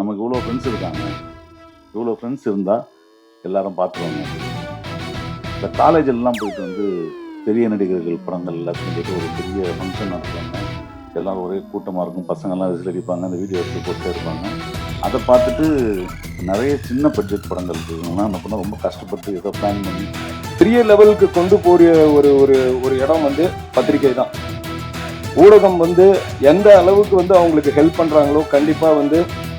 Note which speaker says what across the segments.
Speaker 1: நமக்கு இவ்வளோ ஃப்ரெண்ட்ஸ் இருக்காங்க. இவ்வளோ ஃப்ரெண்ட்ஸ் இருந்தால் எல்லாரும் பார்த்துருவாங்க இந்த காலேஜிலலாம் போயிட்டு வந்து பெரிய நடிகர்கள் படங்கள் எல்லாத்தையும் போயிட்டு ஒரு பெரிய ஃபங்க்ஷன் நடத்துவாங்க. எல்லாம் ஒரே கூட்டமாக இருக்கும். பசங்கள்லாம் விசில் அடிப்பாங்க அந்த வீடியோ எடுத்து போட்டே இருப்பாங்க. அதை பார்த்துட்டு நிறைய சின்ன பட்ஜெட் படங்கள் இருக்குதுன்னா என்ன பண்ணால் ரொம்ப கஷ்டப்பட்டு ஏதோ பிளான் பண்ணி
Speaker 2: பெரிய லெவலுக்கு கொண்டு போகிற ஒரு ஒரு ஒரு இடம் வந்து பத்திரிகை தான். ஊடகம் வந்து எந்த அளவுக்கு வந்து அவங்களுக்கு ஹெல்ப் பண்ணுறாங்களோ கண்டிப்பாக வந்து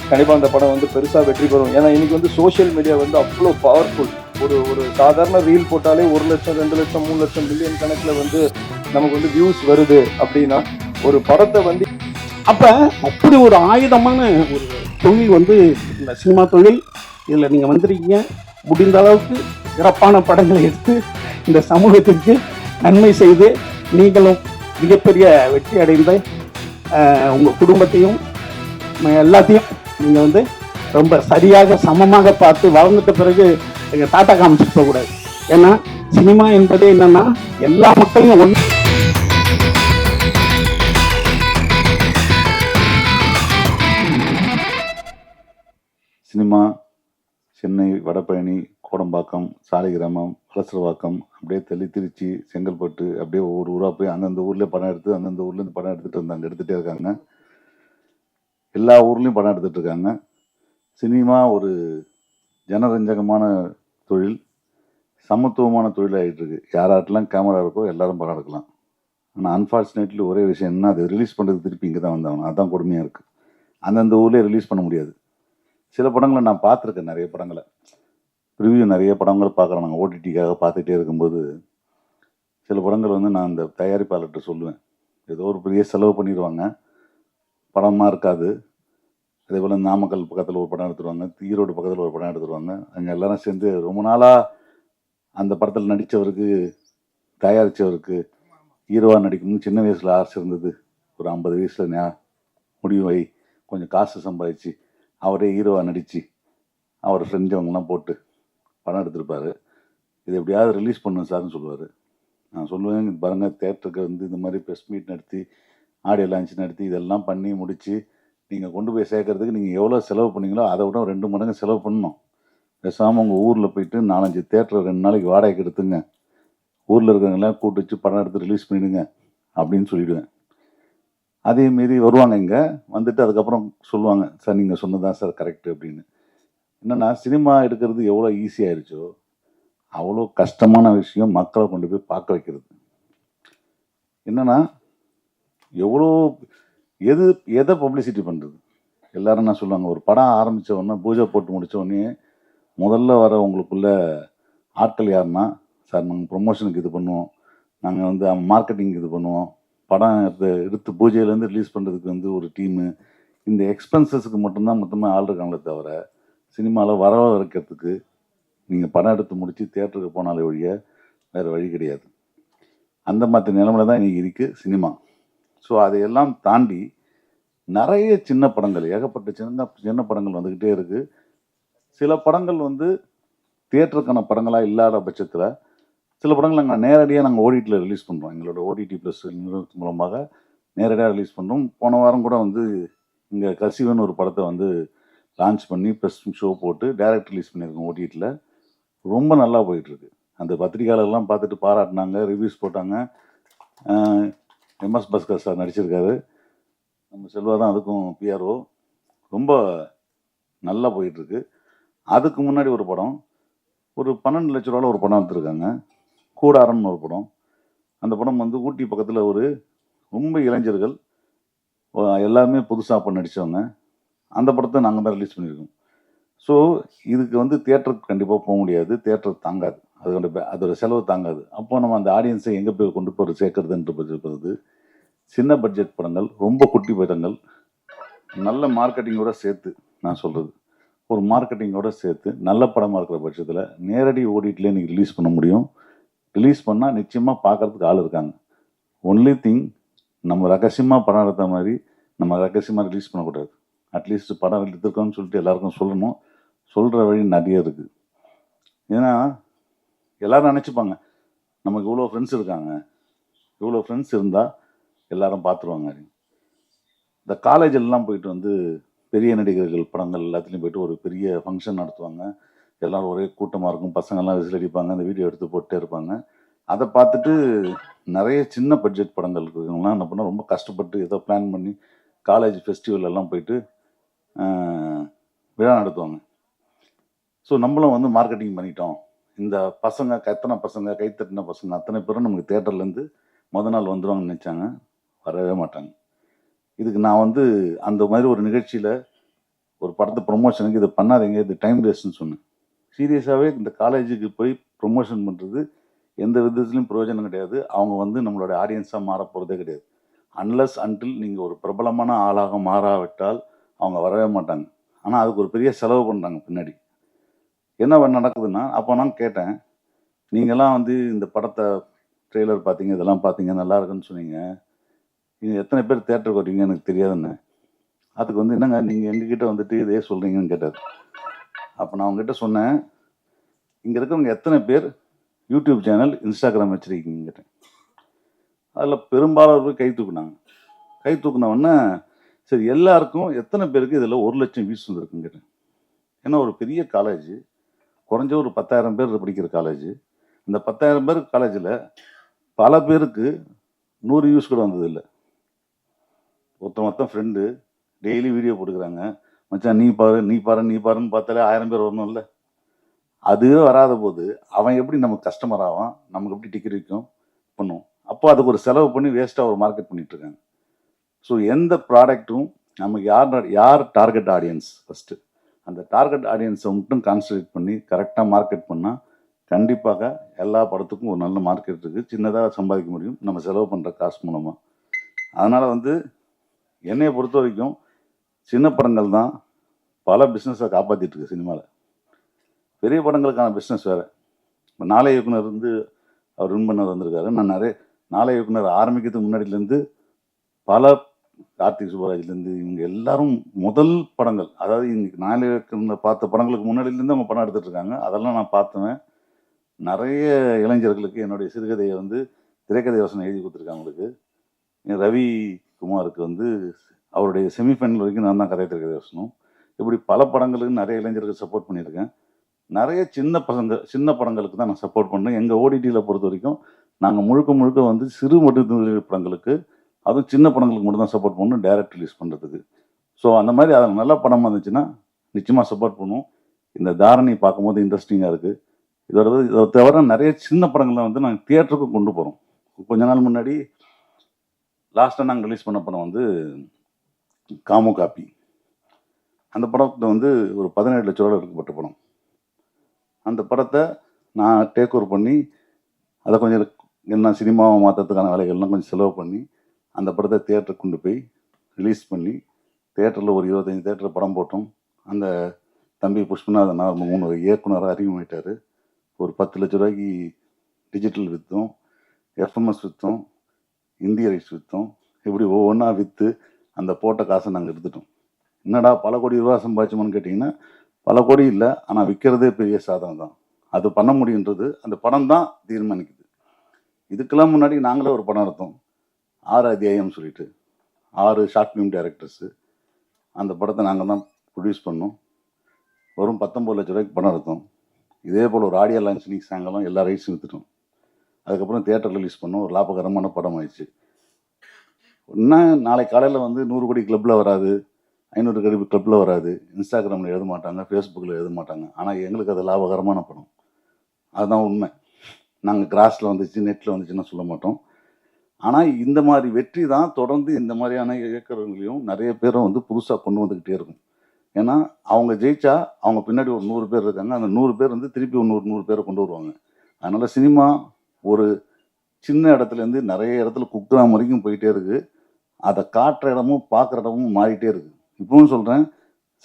Speaker 2: கண்டிப்பாக அந்த படம் வந்து பெருசாக வெற்றி பெறும். ஏன்னா இன்னைக்கு வந்து சோஷியல் மீடியா வந்து அவ்வளோ பவர்ஃபுல் ஒரு ஒரு சாதாரண ரீல் போட்டாலே ஒரு லட்சம் ரெண்டு லட்சம் மூணு லட்சம் மில்லியன் கணக்கில் வந்து நமக்கு வந்து வியூஸ் வருது அப்படின்னா ஒரு படத்தை வந்து
Speaker 3: அப்ப அப்படி ஒரு ஆயுதமான ஒரு தொழில் வந்து இந்த சினிமா தொழில் இதுல நீங்க வந்துருக்கீங்க. முடிந்த அளவுக்கு சிறப்பான படங்களை எடுத்து இந்த சமூகத்திற்கு நன்மை செய்து நீங்களும் மிகப்பெரிய வெற்றி அடைந்த உங்கள் குடும்பத்தையும் எல்லாத்தையும் நீங்கள் வந்து ரொம்ப சரியாக சமமாக பார்த்து வளர்ந்துட்ட பிறகு எங்கள் டாட்டா காமிச்சிட்டு போகக்கூடாது. ஏன்னா சினிமா என்பது என்னன்னா எல்லா மக்களையும் ஒன்று
Speaker 1: சினிமா சென்னை வடபழனி கோடம்பாக்கம் சாலை கிராமம் வளசரவாக்கம் அப்படியே தள்ளி திருச்சி செங்கல்பட்டு அப்படியே ஒவ்வொரு ஊராக போய் அந்தந்த ஊர்லேயே படம் எடுத்து அந்தந்த ஊர்லேருந்து படம் எடுத்துகிட்டு வந்தாங்க எடுத்துகிட்டே இருக்காங்க. எல்லா ஊர்லேயும் படம் எடுத்துகிட்டு இருக்காங்க சினிமா ஒரு ஜனரஞ்சகமான தொழில் சமத்துவமான தொழில் ஆகிட்டு இருக்கு யாராட்டெல்லாம் கேமரா இருக்கோ எல்லாரும் படம் எடுக்கலாம். ஆனால் அன்ஃபார்ச்சுனேட்லி ஒரே விஷயம் என்ன அது ரிலீஸ் பண்ணுறது திருப்பி இங்கே தான் வந்தாங்க அதுதான் கொடுமையாக இருக்குது அந்தந்த ஊர்லேயே ரிலீஸ் பண்ண முடியாது. சில படங்களை நான் பார்த்துருக்கேன் நிறைய படங்களை. ரிவ்யூ நிறைய படங்கள் பார்க்குறேன். நாங்கள் ஓடிடிக்காக பார்த்துட்டே இருக்கும்போது சில படங்கள் வந்து நான் அந்த தயாரிப்பாளர்கிட்ட சொல்லுவேன். ஏதோ ஒரு பெரிய செலவு பண்ணிடுவாங்க. படமாக இருக்காது. அதே போல் நாமக்கல் பக்கத்தில் ஒரு படம் எடுத்துருவாங்க. ஈரோடு பக்கத்தில் ஒரு படம் எடுத்துருவாங்க. அங்கே எல்லாரும் சேர்ந்து ரொம்ப நாளாக அந்த படத்தில் நடித்தவருக்கு தயாரித்தவருக்கு ஹீரோவாக நடிக்கணும்னு சின்ன வயசில் ஆசை இருந்தது. ஒரு ஐம்பது வயசில் ஞா முடிவு கொஞ்சம் காசு சம்பாதிச்சு அவரே ஹீரோவாக நடித்து அவர் ஃப்ரெண்ட்ஸவங்கெல்லாம் போட்டு படம் எடுத்திருப்பாரு. இது எப்படியாவது ரிலீஸ் பண்ணும் சார்னு சொல்லுவார். நான் சொல்லுவேன் பாருங்கள் தேட்டருக்கு வந்து இந்த மாதிரி ப்ரெஸ் மீட் நடத்தி ஆடியோ லான்ச் நடத்தி இதெல்லாம் பண்ணி முடித்து நீங்கள் கொண்டு போய் சேர்க்கறதுக்கு நீங்கள் எவ்வளோ செலவு பண்ணீங்களோ அதை விட ரெண்டு மடங்கு செலவு பண்ணணும். பேசாமல் உங்கள் ஊரில் போயிட்டு நாலஞ்சு தேட்டரை ரெண்டு நாளைக்கு வாடகைக்கு எடுத்துங்க. ஊரில் இருக்கிறவங்களாம் கூட்டு வச்சு படம் எடுத்து ரிலீஸ் பண்ணிவிடுங்க அப்படின்னு சொல்லிவிடுவேன் அதே மாரி வருவாங்க இங்கே வந்துட்டு அதுக்கப்புறம் சொல்லுவாங்க சார் நீங்கள் சொன்னதான் சார் கரெக்ட் அப்படின்னு. என்னென்னா சினிமா எடுக்கிறது எவ்வளோ ஈஸியாகிருச்சோ அவ்வளோ கஷ்டமான விஷயம் மக்களை கொண்டு போய் பார்க்க வைக்கிறது. என்னென்னா எவ்வளோ எது எதை பப்ளிசிட்டி பண்ணுறது எல்லாரும் என்ன சொல்லுவாங்க ஒரு படம் ஆரம்பித்த உடனே பூஜை போட்டு முடிச்ச உடனே முதல்ல வர உங்களுக்குள்ள ஆட்கள் யாருன்னா சார் நாங்கள் ப்ரொமோஷனுக்கு இது பண்ணுவோம். நாங்கள் வந்து மார்க்கெட்டிங் இது பண்ணுவோம். படம் எடுத்து எடுத்து பூஜையிலேருந்து ரிலீஸ் பண்ணுறதுக்கு வந்து ஒரு டீமு இந்த எக்ஸ்பென்சஸ்க்கு மட்டும்தான் மொத்தமாக ஆள் இருக்காங்களே தவிர சினிமாவில் வரவ வைக்கிறதுக்கு நீங்கள் படம் எடுத்து முடித்து தேட்டருக்கு போனாலே ஒழிய வேறு வழி கிடையாது. அந்த மாதிரி நிலமையில தான் இன்றைக்கி இருக்குது சினிமா. ஸோ அதையெல்லாம் தாண்டி நிறைய சின்ன படங்கள் ஏகப்பட்ட சின்ன சின்ன படங்கள் வந்துக்கிட்டே இருக்குது சில படங்கள் வந்து தியேட்டருக்கான படங்களாக இல்லாத பட்சத்தில் சில படங்கள் நாங்கள் நேரடியாக நாங்கள் ஓடிடியில் ரிலீஸ் பண்ணுறோம் எங்களோட ஓடிடி ப்ளஸ் மூலமாக நேரடியாக ரிலீஸ் பண்ணுறோம் போன வாரம் கூட வந்து இங்கே கசிவன் ஒரு படத்தை வந்து லான்ச் பண்ணி ப்ரெஸ் ஷோ போட்டு டைரக்ட் ரிலீஸ் பண்ணியிருக்கோம் ஓடிடியில் ரொம்ப நல்லா போயிட்டுருக்கு அந்த பத்திரிகையாளர்லாம் பார்த்துட்டு பாராட்டினாங்க ரிவ்யூஸ் போட்டாங்க. எம்எஸ் பாஸ்கர் சார் நடிச்சிருக்காரு. நம்ம செல்வா தான் அதுக்கும் பிஆர்ஓ ரொம்ப நல்லா போயிட்டுருக்கு. அதுக்கு முன்னாடி ஒரு படம் ஒரு பன்னெண்டு லட்ச ரூபாவில் ஒரு படம் எடுத்திருக்காங்க. கூடாரம்னு ஒரு படம். அந்த படம் வந்து ஊட்டி பக்கத்தில் ஒரு ரொம்ப இளைஞர்கள் எல்லாருமே புதுசாக அப்போ நடித்தவங்க அந்த படத்தை நாங்கள் தான் ரிலீஸ் பண்ணியிருக்கோம். ஸோ இதுக்கு வந்து தேட்டருக்கு கண்டிப்பாக போக முடியாது. தேட்டர் தாங்காது. அதோட அதோட செலவு தாங்காது. அப்போ நம்ம அந்த ஆடியன்ஸை எங்கே போய் கொண்டு போய் சேர்க்கறதுன்ற பட்சத்து சின்ன பட்ஜெட் படங்கள் ரொம்ப குட்டி படங்கள் நல்ல மார்க்கெட்டிங்கோட சேர்த்து நான் சொல்கிறது ஒரு மார்க்கெட்டிங்கோட சேர்த்து நல்ல படமாக இருக்கிற பட்சத்தில் நேரடி ஓடிட்டிலே நீங்கள் ரிலீஸ் பண்ண முடியும். ரிலீஸ் பண்ணால் நிச்சயமாக பார்க்கறதுக்கு ஆள் இருக்காங்க. ஒன்லி திங் நம்ம ரகசியமாக படம் எடுத்த மாதிரி நம்ம ரகசியமாக ரிலீஸ் பண்ணக்கூடாது. அட்லீஸ்ட் படம் எடுத்திருக்கோம்னு சொல்லிட்டு எல்லாருக்கும் சொல்லணும். சொல்கிற வழி நிறைய இருக்குது ஏன்னா எல்லாரும் நினச்சிப்பாங்க நமக்கு இவ்வளோ ஃப்ரெண்ட்ஸ் இருக்காங்க. இவ்வளோ ஃப்ரெண்ட்ஸ் இருந்தால் எல்லாரும் பார்த்துருவாங்க இந்த காலேஜெல்லாம் போயிட்டு வந்து பெரிய நடிகர்கள் படங்கள் எல்லாத்துலேயும் போயிட்டு ஒரு பெரிய ஃபங்க்ஷன் நடத்துவாங்க. எல்லோரும் ஒரே கூட்டமாக இருக்கும். பசங்கள்லாம் விசில் அடிப்பாங்க. அந்த வீடியோ எடுத்து போட்டே இருப்பாங்க. அதை பார்த்துட்டு நிறைய சின்ன பட்ஜெட் படங்கள் இருக்குங்கலாம் என்ன பண்ணால் ரொம்ப கஷ்டப்பட்டு ஏதோ பிளான் பண்ணி காலேஜ் ஃபெஸ்டிவல் எல்லாம் போயிட்டு விழா நடத்துவாங்க. ஸோ நம்மளும் வந்து மார்க்கெட்டிங் பண்ணிட்டோம். இந்த பசங்க எத்தனை பசங்க கை தட்டின பசங்க அத்தனை பேரும் நமக்கு தேட்டர்லேருந்து முத நாள் வந்துடுவாங்கன்னு நினச்சாங்க. வரவே மாட்டாங்க. இதுக்கு நான் வந்து அந்த மாதிரி ஒரு நிகழ்ச்சியில் ஒரு படத்தை ப்ரொமோஷனுக்கு இதை பண்ணாதீங்க இது டைம் வேஸ்ட்னு சொன்னேன். சீரியஸாகவே இந்த காலேஜுக்கு போய் ப்ரொமோஷன் பண்ணுறது எந்த விதத்துலையும் பிரயோஜனம் கிடையாது. அவங்க வந்து நம்மளோட ஆடியன்ஸாக மாற போகிறதே கிடையாது. அன்லஸ் அன்டில் நீங்கள் ஒரு பிரபலமான ஆளாக மாறாவிட்டால் அவங்க வரவே மாட்டாங்க. ஆனால் அதுக்கு ஒரு பெரிய செலவு பண்ணுறாங்க பின்னாடி. என்ன நடக்குதுன்னா அப்போ நான் கேட்டேன் நீங்கள்லாம் வந்து இந்த படத்தை ட்ரெய்லர் பார்த்தீங்க இதெல்லாம் பார்த்தீங்க நல்லா இருக்குன்னு சொன்னீங்க. நீங்கள் எத்தனை பேர் தேட்டருக்கு வரீங்க எனக்கு தெரியாதுன்னு. அதுக்கு வந்து என்னங்க நீங்கள் எங்ககிட்ட வந்துட்டு இதே சொல்கிறீங்கன்னு கேட்டார். அப்போ நான் அவங்ககிட்ட சொன்னேன் இங்கே இருக்கிறவங்க எத்தனை பேர் யூடியூப் சேனல் இன்ஸ்டாகிராம் வச்சுருக்கீங்க கேட்டேன். அதில் பெரும்பாலானவர்கள் கை தூக்குனாங்க. கை தூக்குனவொடனே சரி எல்லாருக்கும் எத்தனை பேருக்கு இதில் ஒரு லட்சம் வியூஸ் வந்துருக்குன்னு கேட்டேன். ஏன்னா ஒரு பெரிய காலேஜ் குறைஞ்ச ஒரு பத்தாயிரம் பேர் படிக்கிற காலேஜ் இந்த பத்தாயிரம் பேர் காலேஜில் பல பேருக்கு நூறு வியூஸ் கூட வந்ததில்லை ஒருத்தன் மொத்தம் ஃப்ரெண்டு டெய்லி வீடியோ போட்டுக்கிறாங்க. மச்சான் நீ பாரு நீ பாரு நீ பாருன்னு பார்த்தாலே ஆயிரம் பேர் வரணும்ல. அதுவே வராத போது அவன் எப்படி நமக்கு கஸ்டமர் ஆவான்? நமக்கு எப்படி டிக்கெட் விற்கும்? பண்ணும். அப்போ அதுக்கு ஒரு செலவு பண்ணி வேஸ்ட்டாக ஒரு மார்க்கெட் பண்ணிகிட்ருக்காங்க ஸோ எந்த ப்ராடக்ட்டும் நமக்கு யார் யார் டார்கெட் ஆடியன்ஸ் ஃபஸ்ட்டு அந்த டார்கெட் ஆடியன்ஸை மட்டும் கான்சன்ட்ரேட் பண்ணி கரெக்டாக மார்க்கெட் பண்ணால் கண்டிப்பாக எல்லா படத்துக்கும் ஒரு நல்ல மார்க்கெட் இருக்குது சின்னதாக சம்பாதிக்க முடியும். நம்ம செலவு பண்ணுற காசு மூலமாக அதனால் வந்து என்னையை பொறுத்த வரைக்கும் சின்ன படங்கள் தான் பல பிஸ்னஸை காப்பாற்றிட்டு இருக்கு சினிமாவில் பெரிய படங்களுக்கான பிஸ்னஸ் வேறு. இப்போ நாளை இயக்குனர் வந்து அவர் வின் பண்ணவர் வந்திருக்காரு. நான் நிறைய நாளை இயக்குனர் ஆரம்பிக்கிறதுக்கு முன்னாடிலேருந்து பல கார்த்திக் சுப்பராஜ்லேருந்து இவங்க எல்லாரும் முதல் படங்கள் அதாவது இன்னைக்கு நாளைக்கு பார்த்த படங்களுக்கு முன்னாடியிலேருந்து அவங்க படம் எடுத்துகிட்டு இருக்காங்க. அதெல்லாம் நான் பார்த்துவேன் நிறைய இளைஞர்களுக்கு என்னுடைய சிறுகதையை வந்து திரைக்கதை யோசனை எழுதி கொடுத்துருக்காங்க அவங்களுக்கு. ரவி குமாருக்கு வந்து அவருடைய செமிஃபைனல் வரைக்கும் நான் தான் கதை திரைக்கதை யோசனும் இப்படி பல படங்களுக்கு நிறைய இளைஞர்களுக்கு சப்போர்ட் பண்ணியிருக்கேன். நிறைய சின்ன பசங்க சின்ன படங்களுக்கு தான் நான் சப்போர்ட் பண்ணேன் எங்கள் ஓடிடியில் பொறுத்த வரைக்கும் நாங்கள் முழுக்க முழுக்க வந்து சிறு மட்டும் படங்களுக்கு அதுவும் சின்ன படங்களுக்கு மட்டும் தான் சப்போர்ட் பண்ணணும் டேரக்ட் ரிலீஸ் பண்ணுறதுக்கு ஸோ அந்த மாதிரி அதில் நல்ல படமாக இருந்துச்சுன்னா நிச்சயமாக சப்போர்ட் பண்ணுவோம். இந்த தாரணி பார்க்கும்போது இன்ட்ரெஸ்டிங்காக இருக்குது இதோட இதை தவிர நிறைய சின்ன படங்களை வந்து நாங்கள் தியேட்டருக்கு கொண்டு போகிறோம் கொஞ்ச நாள் முன்னாடி லாஸ்ட்டாக நாங்கள் ரிலீஸ் பண்ண படம் வந்து காமோ காப்பி. அந்த படத்தில் வந்து ஒரு பதினேழு லட்ச ரூபா எடுக்கப்பட்ட படம். அந்த படத்தை நான் டேக் ஓவர் பண்ணி அதை கொஞ்சம் என்ன சினிமாவை மாற்றுறதுக்கான வேலைகள்லாம் கொஞ்சம் செலவு பண்ணி அந்த படத்தை தேட்டருக்கு கொண்டு போய் ரிலீஸ் பண்ணி தேட்டரில் ஒரு இருபத்தஞ்சி தியேட்டர் படம் போட்டோம். அந்த தம்பி புஷ்பநாதன் அவர் மூணு இயக்குனராக அறிமுகமாயிட்டார் ஒரு பத்து லட்ச ரூபாய்க்கு டிஜிட்டல் விற்றோம் எஃப்எம்எஸ் விற்றோம் இந்திய ரைட்ஸ் விற்றோம் இப்படி ஒவ்வொன்றா விற்று அந்த போட்ட காசை நாங்கள் எடுத்துட்டோம். என்னடா பல கோடி ரூபா சம்பாதிச்சோம்னு கேட்டிங்கன்னா பல கோடி இல்லை ஆனால் விற்கிறதே பெரிய சாதனம் தான். அது பண்ண முடியுன்றது அந்த படம் தான் தீர்மானிக்குது. இதுக்கெல்லாம் முன்னாடி நாங்களே ஒரு படம் எடுத்தோம். ஆறு அத்தியாயம்னு சொல்லிட்டு ஆறு ஷார்ட் ஃபிலிம் டைரக்டர்ஸு அந்த படத்தை நாங்கள் தான் ப்ரொடியூஸ் பண்ணோம். வெறும் பத்தொம்பது லட்ச ரூபாய்க்கு படம் எடுத்தோம். இதே போல் ஒரு ஆடியோ லான்ச் சாயங்காலம் எல்லா ரைட்ஸும் விற்றுட்டோம் அதுக்கப்புறம் தேட்டர் ரிலீஸ் பண்ணோம். ஒரு லாபகரமான படம் ஆயிடுச்சு. இன்னும் நாளை காலையில் வந்து நூறு கோடி கிளப்பில் வராது. ஐநூறு கோடி கிளப்பில் வராது. இன்ஸ்டாகிராமில் எழுத மாட்டாங்க. ஃபேஸ்புக்கில் எழுத மாட்டாங்க. ஆனால் எங்களுக்கு அது லாபகரமான படம். அதுதான் உண்மை. நாங்கள் கிராஸில் வந்துச்சு நெட்டில் வந்துச்சுன்னா சொல்ல மாட்டோம். ஆனால் இந்த மாதிரி வெற்றி தான் தொடர்ந்து இந்த மாதிரியான இயக்கங்களையும் நிறைய பேரை வந்து புதுசாக கொண்டு வந்துக்கிட்டே இருக்கும். ஏன்னா அவங்க ஜெயிச்சா அவங்க பின்னாடி ஒரு நூறு பேர் இருக்காங்க. அந்த நூறு பேர் வந்து திருப்பி ஒரு நூறு நூறு பேரை கொண்டு வருவாங்க. அதனால் சினிமா ஒரு சின்ன இடத்துலேருந்து நிறைய இடத்துல குக்கிராம் வரைக்கும் போயிட்டே இருக்குது அதை காட்டுற இடமும் பார்க்குற இடமும் மாறிட்டே இருக்குது இப்பவும் சொல்கிறேன்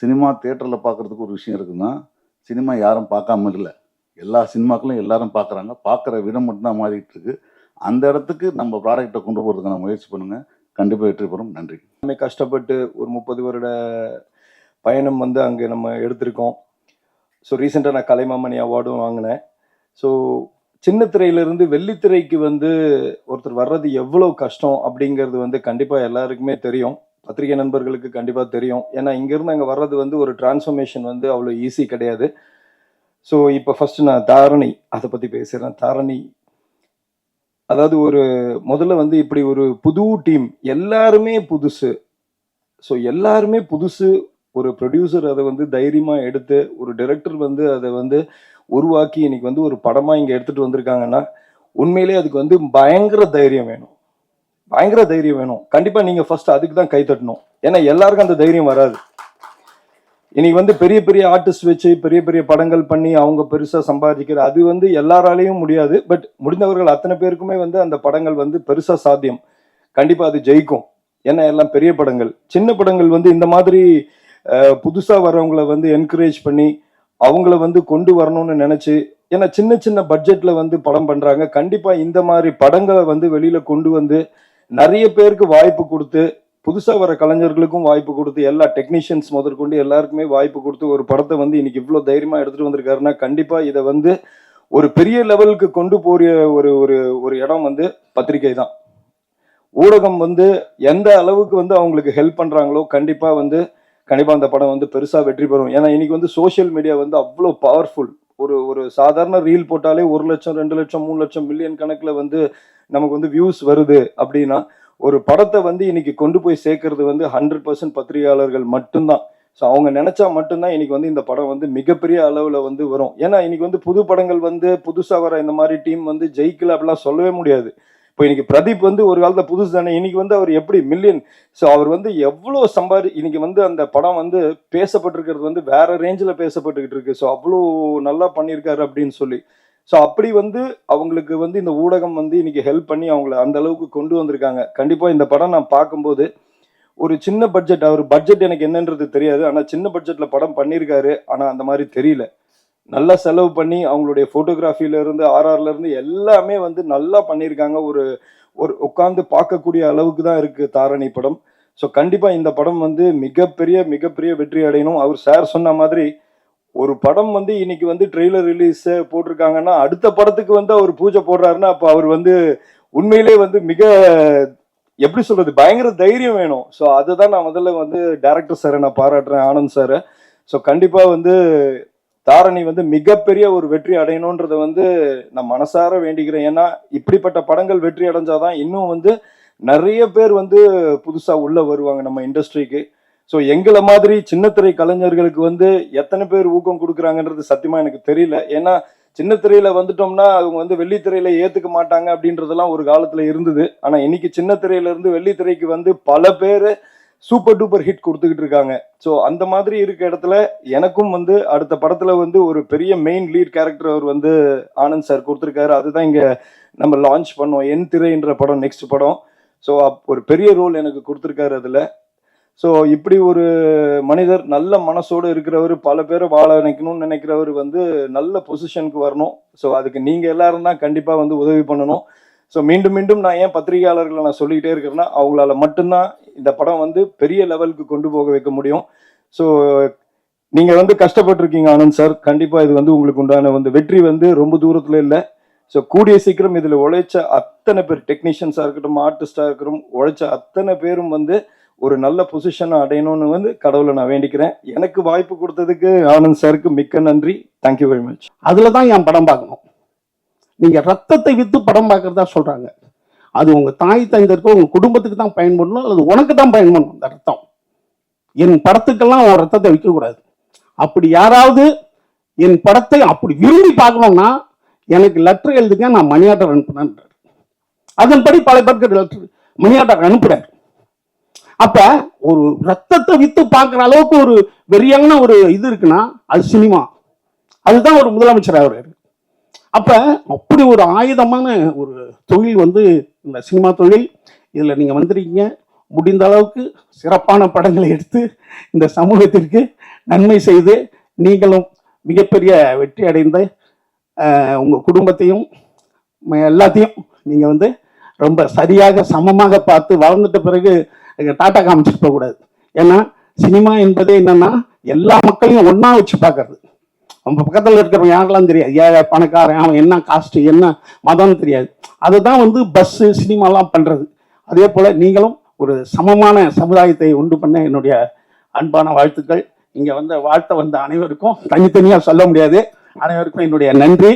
Speaker 1: சினிமா தேட்டரில் பார்க்குறதுக்கு ஒரு விஷயம் இருக்குன்னா சினிமா யாரும் பார்க்காம இல்லை. எல்லா சினிமாக்களும் எல்லாரும் பார்க்குறாங்க. பார்க்குற விதம் மட்டும்தான் மாறிட்டு இருக்குது அந்த இடத்துக்கு நம்ம ப்ராடக்டை கொண்டு போகிறதுக்கான முயற்சி பண்ணுங்கள் கண்டிப்பாக வெற்றி பெறும். நன்றி.
Speaker 2: நம்ம கஷ்டப்பட்டு ஒரு முப்பது வருட பயணம் வந்து அங்கே நம்ம எடுத்திருக்கோம். ஸோ ரீசெண்டாக நான் கலைமாமணி அவார்டும் வாங்கினேன். ஸோ சின்ன திரையிலிருந்து வெள்ளித்திரைக்கு வந்து ஒருத்தர் வர்றது எவ்வளோ கஷ்டம் அப்படிங்கிறது வந்து கண்டிப்பாக எல்லாருக்குமே தெரியும். பத்திரிகை நண்பர்களுக்கு கண்டிப்பாக தெரியும். ஏன்னா இங்கேருந்து அங்கே வர்றது வந்து ஒரு டிரான்ஸ்ஃபர்மேஷன் வந்து அவ்வளோ ஈஸி கிடையாது. ஸோ இப்போ ஃபஸ்ட்டு நான் தாரணி அதை பற்றி பேசுகிறேன் தாரணி அதாவது ஒரு முதல்ல வந்து இப்படி ஒரு புது டீம் எல்லாருமே புதுசு. ஸோ எல்லாருமே புதுசு. ஒரு ப்ரொடியூசர் அதை வந்து தைரியமாக எடுத்து ஒரு டைரக்டர் வந்து அதை வந்து உருவாக்கி இன்னைக்கு வந்து ஒரு படமாக இங்கே எடுத்துகிட்டு வந்திருக்காங்கன்னா உண்மையிலே அதுக்கு வந்து பயங்கர தைரியம் வேணும். பயங்கர தைரியம் வேணும். கண்டிப்பாக நீங்கள் ஃபர்ஸ்ட் அதுக்கு தான் கை தட்டணும். ஏன்னா எல்லாருக்கும் அந்த தைரியம் வராது. இன்னைக்கு வந்து பெரிய பெரிய ஆர்டிஸ்ட் வச்சு பெரிய பெரிய படங்கள் பண்ணி அவங்க பெருசாக சம்பாதிக்கிற அது வந்து எல்லாராலையும் முடியாது. பட் முடிந்தவர்கள் அத்தனை பேருக்குமே வந்து அந்த படங்கள் வந்து பெருசாக சாத்தியம். கண்டிப்பாக அது ஜெயிக்கும். ஏன்னா எல்லாம் பெரிய படங்கள். சின்ன படங்கள் வந்து இந்த மாதிரி புதுசாக புதுசா வந்து என்கரேஜ் பண்ணி அவங்கள வந்து கொண்டு வரணும்னு நினச்சி ஏன்னா சின்ன சின்ன பட்ஜெட்டில் வந்து படம் பண்ணுறாங்க கண்டிப்பாக இந்த மாதிரி படங்களை வந்து வெளியில் கொண்டு வந்து நிறைய பேருக்கு வாய்ப்பு கொடுத்து புதுசாக வர கலைஞர்களுக்கும் வாய்ப்பு கொடுத்து எல்லா டெக்னீஷியன்ஸ் முதற்கொண்டு எல்லாருக்குமே வாய்ப்பு கொடுத்து ஒரு படத்தை வந்து இன்னைக்கு இவ்வளோ தைரியமாக எடுத்துகிட்டு வந்திருக்காருன்னா கண்டிப்பாக இதை வந்து ஒரு பெரிய லெவலுக்கு கொண்டு போகிற ஒரு ஒரு ஒரு இடம் வந்து பத்திரிகை தான். ஊடகம் வந்து எந்த அளவுக்கு வந்து அவங்களுக்கு ஹெல்ப் பண்ணுறாங்களோ கண்டிப்பாக வந்து கண்டிப்பாக அந்த படம் வந்து பெருசாக வெற்றி பெறும். ஏன்னா இன்னைக்கு வந்து சோஷியல் மீடியா வந்து அவ்வளோ பவர்ஃபுல் ஒரு ஒரு சாதாரண ரீல் போட்டாலே ஒரு லட்சம் ரெண்டு லட்சம் மூணு லட்சம் மில்லியன் கணக்கில் வந்து நமக்கு வந்து வியூஸ் வருது அப்படின்னா ஒரு படத்தை வந்து இன்னைக்கு கொண்டு போய் சேர்க்கறது வந்து ஹண்ட்ரட் பர்சன்ட் பத்திரிகையாளர்கள் மட்டும்தான். ஸோ அவங்க நினைச்சா மட்டும்தான் இன்னைக்கு வந்து இந்த படம் வந்து மிகப்பெரிய அளவில் வந்து வரும். ஏன்னா இன்னைக்கு வந்து புது படங்கள் வந்து புதுசாக வர இந்த மாதிரி டீம் வந்து ஜெயிக்கல அப்படிலாம் சொல்லவே முடியாது. இப்போ இன்னைக்கு பிரதீப் வந்து ஒரு காலத்தில் புதுசு தானே. இன்னைக்கு வந்து அவர் எப்படி மில்லியன் ஸோ அவர் வந்து எவ்வளோ சம்பாதி இன்னைக்கு வந்து அந்த படம் வந்து பேசப்பட்டிருக்கிறது வந்து வேற ரேஞ்சில் பேசப்பட்டுக்கிட்டு இருக்கு. ஸோ அவ்வளோ நல்லா பண்ணியிருக்காரு அப்படின்னு சொல்லி. ஸோ அப்படி வந்து அவங்களுக்கு வந்து இந்த ஊடகம் வந்து இன்னைக்கு ஹெல்ப் பண்ணி அவங்கள அந்த அளவுக்கு கொண்டு வந்திருக்காங்க. கண்டிப்பாக இந்த படம் நான் பார்க்கும்போது ஒரு சின்ன பட்ஜெட் அவர் பட்ஜெட் எனக்கு என்னன்றது தெரியாது. ஆனால் சின்ன பட்ஜெட்டில் படம் பண்ணியிருக்காரு. ஆனால் அந்த மாதிரி தெரியல. நல்லா செலவு பண்ணி அவங்களுடைய ஃபோட்டோகிராஃபிலேருந்து ஆர்ஆர்லேருந்து எல்லாமே வந்து நல்லா பண்ணியிருக்காங்க. ஒரு ஒரு உட்காந்து பார்க்கக்கூடிய அளவுக்கு தான் இருக்குது தாரணி படம். ஸோ கண்டிப்பாக இந்த படம் வந்து மிகப்பெரிய மிகப்பெரிய வெற்றி அடையணும். அவர் சார் சொன்ன மாதிரி ஒரு படம் வந்து இன்னைக்கு வந்து ட்ரெய்லர் ரிலீஸ் போட்டிருக்காங்கன்னா அடுத்த படத்துக்கு வந்து அவர் பூஜை போடுறாருன்னா அப்போ அவர் வந்து உண்மையிலே வந்து மிக எப்படி சொல்றது பயங்கர தைரியம் வேணும். ஸோ அதுதான் நான் முதல்ல வந்து டேரக்டர் சாரை நான் பாராட்டுறேன் ஆனந்த் சாரை ஸோ கண்டிப்பா வந்து தாரணி வந்து மிகப்பெரிய ஒரு வெற்றி அடையணுன்றதை வந்து நான் மனசார வேண்டிக்கிறேன். ஏன்னா இப்படிப்பட்ட படங்கள் வெற்றி அடைஞ்சாதான் இன்னும் வந்து நிறைய பேர் வந்து புதுசா உள்ள வருவாங்க நம்ம இண்டஸ்ட்ரிக்கு ஸோ எங்களை மாதிரி சின்னத்திரை கலைஞர்களுக்கு வந்து எத்தனை பேர் ஊக்கம் கொடுக்குறாங்கன்றது சத்தியமா எனக்கு தெரியல. ஏன்னா சின்னத்திரையில வந்துட்டோம்னா அவங்க வந்து வெள்ளித்திரையில ஏத்துக்க மாட்டாங்க அப்படின்றதெல்லாம் ஒரு காலத்துல இருந்தது. ஆனா இன்னைக்கு சின்னத்திரையில இருந்து வெள்ளித்திரைக்கு வந்து பல பேர் சூப்பர் டூப்பர் ஹிட் கொடுத்துக்கிட்டு இருக்காங்க. ஸோ அந்த மாதிரி இருக்க இடத்துல எனக்கும் வந்து அடுத்த படத்துல வந்து ஒரு பெரிய மெயின் லீட் கேரக்டர் அவர் வந்து ஆனந்த் சார் கொடுத்துருக்காரு. அதுதான் இங்க நம்ம லான்ச் பண்ணோம். என் திரைன்ற படம் நெக்ஸ்ட் படம். ஸோ ஒரு பெரிய ரோல் எனக்கு கொடுத்துருக்காரு அதுல. ஸோ இப்படி ஒரு மனிதர் நல்ல மனசோடு இருக்கிறவர் பல பேரை வாழ நினைக்கணும்னு நினைக்கிறவர் வந்து நல்ல பொசிஷனுக்கு வரணும். ஸோ அதுக்கு நீங்கள் எல்லாரும் தான் கண்டிப்பாக வந்து உதவி பண்ணணும். ஸோ மீண்டும் மீண்டும் நான் ஏன் பத்திரிகையாளர்களை நான் சொல்லிக்கிட்டே இருக்கிறேன்னா அவங்களால மட்டும்தான் இந்த படம் வந்து பெரிய லெவலுக்கு கொண்டு போக வைக்க முடியும். ஸோ நீங்கள் வந்து கஷ்டப்பட்டிருக்கீங்க ஆனந்த் சார். கண்டிப்பாக இது வந்து உங்களுக்கு உண்டான வந்து வெற்றி வந்து ரொம்ப தூரத்தில் இல்லை. ஸோ கூடிய சீக்கிரம் இதில் உழைச்ச அத்தனை பேர் டெக்னீஷியன்ஸாக இருக்கட்டும் ஆர்டிஸ்டாக இருக்கட்டும் உழைச்ச அத்தனை பேரும் வந்து ஒரு நல்ல பொசிஷனை அடையணும்னு வந்து கடவுளை நான் வேண்டிக்கிறேன். எனக்கு வாய்ப்பு கொடுத்ததுக்கு ஆனந்த் சாருக்கு மிக்க நன்றி. தேங்க்யூ வெரி மச்
Speaker 3: அதில் தான் என் படம் பார்க்கணும். நீங்கள் ரத்தத்தை விற்று படம் பார்க்கறதா சொல்கிறாங்க அது உங்கள் தாய் தந்தருக்கு உங்கள் குடும்பத்துக்கு தான் பயன்படணும். அல்லது உனக்கு தான் பயன்படணும். அந்த ரத்தம். என் படத்துக்கெல்லாம் உன் ரத்தத்தை விற்கக்கூடாது அப்படி யாராவது என் படத்தை அப்படி விரும்பி பார்க்கணும்னா எனக்கு லெட்டர் எழுதுங்க நான் மணியாட்டர் அனுப்புனேன் அதன்படி பல பேருக்கு லெட்டர் மணியாட்டர் அனுப்புறாரு. அப்ப ஒரு ரத்தத்தை வித்து பார்க்குற அளவுக்கு ஒரு வெறியான ஒரு இது இருக்குன்னா அது சினிமா. அதுதான் ஒரு முதலமைச்சர் ஆகுறாரு அப்ப அப்படி ஒரு ஆயுதமான ஒரு தொழில் வந்து இந்த சினிமா தொழில். இதுல நீங்க வந்திருக்கீங்க. முடிந்த அளவுக்கு சிறப்பான படங்களை எடுத்து இந்த சமூகத்திற்கு நன்மை செய்து நீங்களும் மிகப்பெரிய வெற்றி அடைந்த உங்கள் குடும்பத்தையும் எல்லாத்தையும் நீங்கள் வந்து ரொம்ப சரியாக சமமாக பார்த்து வளர்ந்துட்ட பிறகு டாட்டா காமிச்சிட்டு போகக்கூடாது. ஏன்னா சினிமா என்பதே என்னன்னா எல்லா மக்களையும் ஒன்றா வச்சு பார்க்கறது. நம்ம பக்கத்தில் இருக்கிறவங்க யாரெல்லாம் தெரியாது? ஏழை பணக்காரன் அவன் என்ன காஸ்ட் என்ன மதம்னு தெரியாது. அதுதான் வந்து பஸ்ஸு சினிமாலாம் பண்ணுறது அதே போல் நீங்களும் ஒரு சமமான சமுதாயத்தை உண்டு பண்ண என்னுடைய அன்பான வாழ்த்துக்கள். இங்கே வந்த வாழ்த்த வந்த அனைவருக்கும் தனித்தனியாக சொல்ல முடியாது. அனைவருக்கும் என்னுடைய நன்றி.